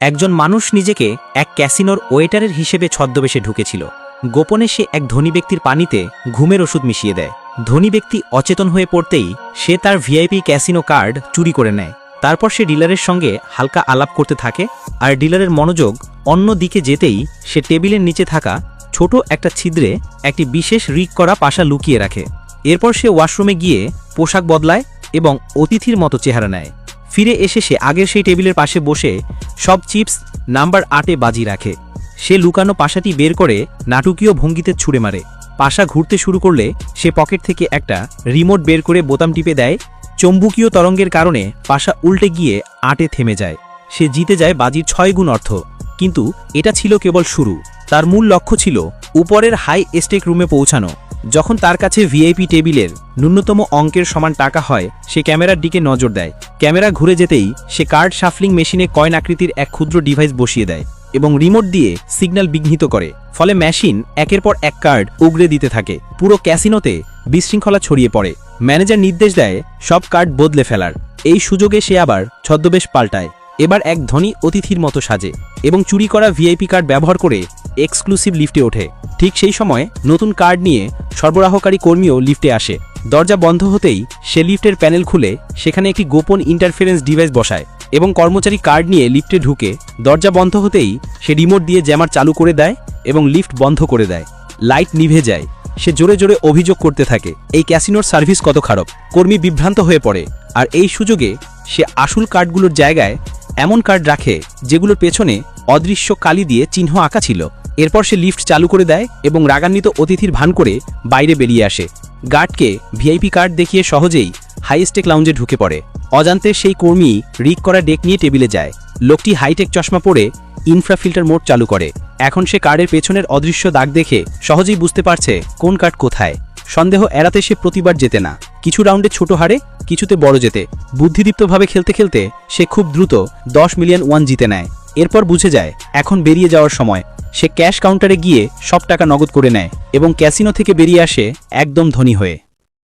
একজন মানুষ নিজেকে এক ক্যাসিনোর ওয়েটারের হিসেবে ছদ্মবেশে ঢুকেছিল। গোপনে সে এক ধনী ব্যক্তির পানিতে ঘুমের ওষুধ মিশিয়ে দেয়। ধনী ব্যক্তি অচেতন হয়ে পড়তেই সে তার ভিআইপি ক্যাসিনো কার্ড চুরি করে নেয়। তারপর সে ডিলারের সঙ্গে হালকা আলাপ করতে থাকে আর ডিলারের মনোযোগ অন্য দিকে যেতেই সে টেবিলের নিচে থাকা ছোট একটা ছিদ্রে একটি বিশেষ রিক করা পাশা লুকিয়ে রাখে। এরপর সে ওয়াশরুমে গিয়ে পোশাক বদলায় এবং অতিথির মতো চেহারা নেয়। ফিরে এসে সে আগের সেই টেবিলের পাশে বসে সব চিপস নাম্বার আটে বাজি রাখে। সে লুকানো পাশাটি বের করে নাটকীয় ভঙ্গিতে ছুঁড়ে মারে। পাশা ঘুরতে শুরু করলে সে পকেট থেকে একটা রিমোট বের করে বোতাম টিপে দেয়। চম্বুকীয় তরঙ্গের কারণে পাশা উল্টে গিয়ে আটে থেমে যায়। সে জিতে যায় বাজির ছয় গুণ অর্থ। কিন্তু এটা ছিল কেবল শুরু। তার মূল লক্ষ্য ছিল উপরের হাই এস্টেক রুমে পৌঁছানো। যখন তার কাছে ভিআইপি টেবিলের ন্যূনতম অঙ্কের সমান টাকা হয়, সে ক্যামেরার দিকে নজর দেয়। ক্যামেরা ঘুরে যেতেই সে কার্ড শাফলিং মেশিনে কয়েন আকৃতির এক ক্ষুদ্র ডিভাইস বসিয়ে দেয় এবং রিমোট দিয়ে সিগন্যাল বিঘ্নিত করে। ফলে মেশিন একের পর এক কার্ড উগড়ে দিতে থাকে। পুরো ক্যাসিনোতে বিশৃঙ্খলা ছড়িয়ে পড়ে। ম্যানেজার নির্দেশ দেয়, সব কার্ড বদলে ফেলার। এই সুযোগে সে আবার ছদ্মবেশ পাল্টায়। এবার এক ধনী অতিথির মতো সাজে এবং চুরি করা ভিআইপি কার্ড ব্যবহার করে এক্সক্লুসিভ লিফটে ওঠে। ঠিক সেই সময় নতুন কার্ড নিয়ে সরবরাহকারী কর্মীও লিফটে আসে। দরজা বন্ধ হতেই সে লিফটের প্যানেল খুলে সেখানে একটি গোপন ইন্টারফারেন্স ডিভাইস বসায় এবং কর্মচারী কার্ড নিয়ে লিফটে ঢুকে দরজা বন্ধ হতেই সে রিমোট দিয়ে জ্যামার চালু করে দেয় এবং লিফট বন্ধ করে দেয়। লাইট নিভে যায়। সে জোরে জোরে অভিযোগ করতে থাকে, এই ক্যাসিনোর সার্ভিস কত খারাপ? কর্মী বিভ্রান্ত হয়ে পড়ে। আর এই সুযোগে সে আসল কার্ডগুলোর জায়গায় এমন কার্ড রাখে যেগুলোর পেছনে অদৃশ্য কালি দিয়ে চিহ্ন আঁকা ছিল। এরপর সে লিফট চালু করে দেয় এবং রাগান্বিত অতিথির ভান করে বাইরে বেরিয়ে আসে। গার্ডকে ভিআইপি কার্ড দেখিয়ে সহজেই হাইস্টেক লাউঞ্জে ঢুকে পড়ে। অজান্তে সেই কর্মী রিক করা ডেক নিয়ে টেবিলে যায়। লোকটি হাইটেক চশমা পরে ইনফ্রাফিল্টার মোড চালু করে। এখন সে কার্ডের পেছনের অদৃশ্য দাগ দেখে সহজেই বুঝতে পারছে কোন কার্ড কোথায়। সন্দেহ এড়াতে সে প্রতিবার যেতে না। কিছু রাউন্ডে ছোট হারে, কিছুতে বড় যেতে। বুদ্ধিদীপ্তভাবে খেলতে খেলতে সে খুব দ্রুত দশ মিলিয়ন ওয়ান জিতে নেয়। এরপর বুঝে যায়, এখন বেরিয়ে যাওয়ার সময়। সে ক্যাশ কাউন্টারে গিয়ে সব টাকা নগদ করে নেয় এবং ক্যাসিনো থেকে বেরিয়ে আসে একদম ধনী হয়ে।